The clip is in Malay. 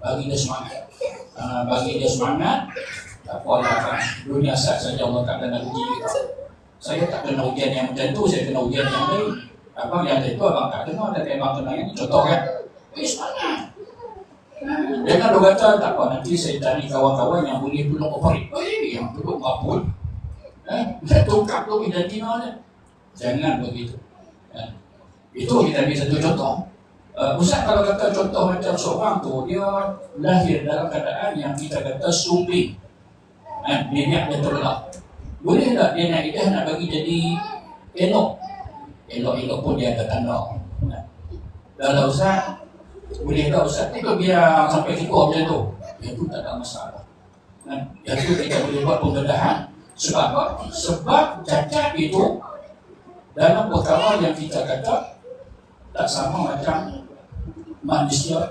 bagi dia semangat uh, bagi dia semangat tak apalah kan dunia sat saja Allah tak kena uji kita saya tak kena ujian yang macam tu saya kena ujian yang lain abang yang itu abang tak kena tapi abang kena yang contoh kan eh semangat Jangan lu kata tak apa nanti saya cari kawan-kawan yang boleh peluk operate. Oh ini yang peluk kapul. Eh, tukar tu jadi mana? Jangan begitu. Eh, itu kita ambil satu contoh. Uh, Ustaz kalau kata contoh macam seorang tu dia lahir dalam keadaan yang kita kata sumbing. Eh, minyak dia terletak. Boleh tak dia nak idah nak bagi jadi elok? Elok-elok pun dia ada tanda. Eh, Kalau Ustaz boleh tak Ustaz ni kau biar sampai cukup macam tu Itu tak ada masalah kan? Yang itu kita boleh buat pembedahan Sebab apa? Sebab cacat itu Dalam perkara yang kita kata Tak sama macam man is your.